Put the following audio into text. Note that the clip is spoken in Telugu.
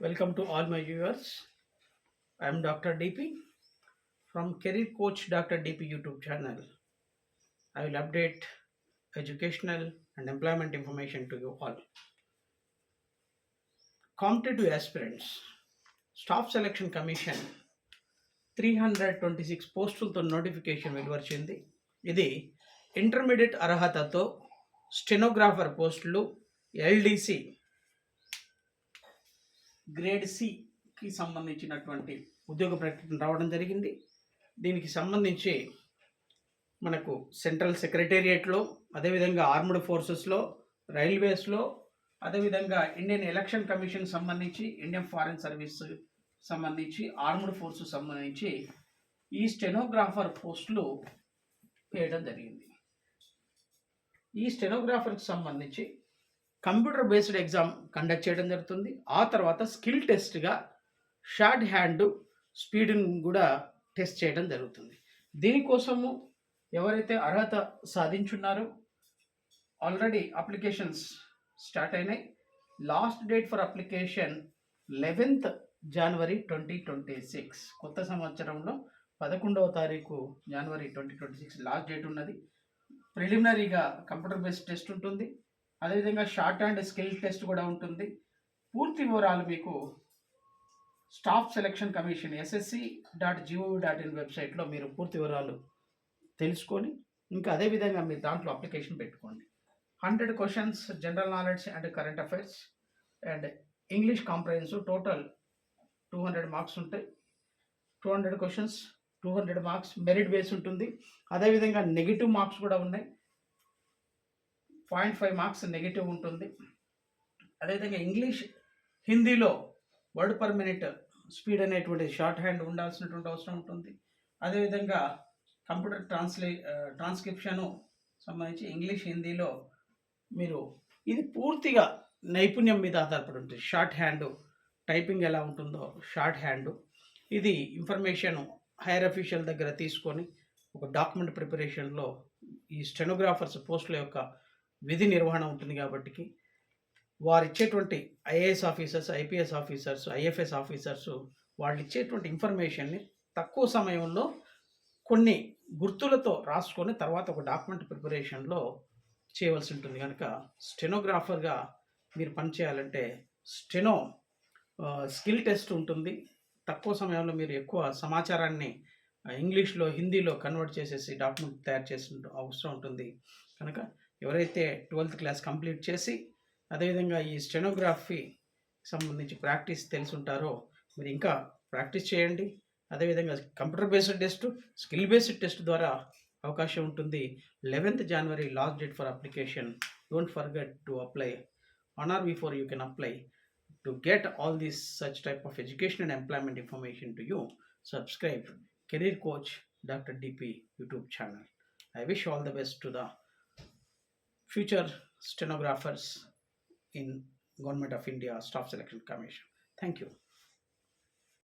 Welcome to all my viewers I'm doctor DP from career coach doctor DP YouTube channel I will update educational and employment information to you all competitive aspirants staff selection commission three hundred twenty six పోస్టులతో notification వెలువరిచింది ఇది ఇంటర్మీడియట్ అర్హతతో స్టెనోగ్రాఫర్ పోస్టులు ఎల్డీసీ గ్రేడ్ సికి సంబంధించినటువంటి ఉద్యోగ ప్రకటన రావడం జరిగింది. దీనికి సంబంధించి మనకు సెంట్రల్ సెక్రటేరియట్లో అదేవిధంగా ఆర్మ్డ్ ఫోర్సెస్లో రైల్వేస్లో అదేవిధంగా ఇండియన్ ఎలక్షన్ కమిషన్ సంబంధించి ఇండియన్ ఫారెన్ సర్వీస్ సంబంధించి ఆర్మ్డ్ ఫోర్స్ సంబంధించి ఈ స్టెనోగ్రాఫర్ పోస్టులు వేయడం జరిగింది. ఈ స్టెనోగ్రాఫర్కి సంబంధించి కంప్యూటర్ బేస్డ్ ఎగ్జామ్ కండక్ట్ చేయడం జరుగుతుంది. ఆ తర్వాత స్కిల్ టెస్ట్గా షార్ట్ హ్యాండ్ స్పీడ్ని కూడా టెస్ట్ చేయడం జరుగుతుంది. దీనికోసము ఎవరైతే అర్హత సాధించున్నారో ఆల్రెడీ అప్లికేషన్స్ స్టార్ట్ అయినాయి. Last date for application eleventh January twenty twenty six. కొత్త సంవత్సరంలో పదకొండవ తారీఖు జనవరి twenty twenty six last date ఉన్నది. ప్రిలిమినరీగా కంప్యూటర్ బేస్డ్ టెస్ట్ ఉంటుంది. అదేవిధంగా షార్ట్ అండ్ స్కిల్ టెస్ట్ కూడా ఉంటుంది. పూర్తి వివరాలు మీకు staff selection commission SSC dot GOV dot in వెబ్సైట్లో మీరు పూర్తి వివరాలు తెలుసుకొని ఇంకా అదేవిధంగా మీరు దాంట్లో అప్లికేషన్ పెట్టుకోండి. Hundred questions general knowledge and current affairs and English comprehensive total two hundred marks ఉంటాయి two hundred questions two hundred marks merit base ఉంటుంది. అదేవిధంగా నెగిటివ్ మార్క్స్ కూడా ఉన్నాయి. పాయింట్ ఫైవ్ మార్క్స్ నెగిటివ్ ఉంటుంది. అదేవిధంగా ఇంగ్లీష్ హిందీలో వర్డ్ పర్ మినిట్ స్పీడ్ అనేటువంటి షార్ట్ హ్యాండ్ ఉండాల్సినటువంటి అవసరం ఉంటుంది. అదేవిధంగా కంప్యూటర్ ట్రాన్స్లే ట్రాన్స్క్రిప్షను సంబంధించి ఇంగ్లీష్ హిందీలో మీరు ఇది పూర్తిగా నైపుణ్యం మీద ఆధారపడి ఉంటుంది. షార్ట్ హ్యాండ్ టైపింగ్ ఎలా ఉంటుందో షార్ట్ హ్యాండ్. ఇది ఇన్ఫర్మేషన్ హైయర్ అఫీషియల్ దగ్గర తీసుకొని ఒక డాక్యుమెంట్ ప్రిపరేషన్లో ఈ స్టెనోగ్రాఫర్స్ పోస్టుల యొక్క విధి నిర్వహణ ఉంటుంది కాబట్టి వారు ఇచ్చేటువంటి IAS officers IPS officers IFS officers వాళ్ళు ఇచ్చేటువంటి ఇన్ఫర్మేషన్ని తక్కువ సమయంలో కొన్ని గుర్తులతో రాసుకొని తర్వాత ఒక డాక్యుమెంట్ ప్రిపరేషన్లో చేయవలసి ఉంటుంది. కనుక స్టెనోగ్రాఫర్గా మీరు పనిచేయాలంటే స్టెనో స్కిల్ టెస్ట్ ఉంటుంది. తక్కువ సమయంలో మీరు ఎక్కువ సమాచారాన్ని ఇంగ్లీష్లో హిందీలో కన్వర్ట్ చేసేసి డాక్యుమెంట్ తయారు చేసిన అవసరం ఉంటుంది. కనుక ఎవరైతే ట్వెల్త్ క్లాస్ కంప్లీట్ చేసి అదేవిధంగా ఈ స్టెనోగ్రఫీ సంబంధించి ప్రాక్టీస్ తెలుసుంటారో మీరు ఇంకా ప్రాక్టీస్ చేయండి. అదేవిధంగా computer based test skill based test ద్వారా అవకాశం ఉంటుంది. Eleventh January last date for application. Don't forget to apply. On or before you can apply. To get all these such type of education and employment information to you subscribe career coach doctor DP YouTube channel. I wish all the best to the future stenographers in Government of India Staff Selection Commission. Thank you.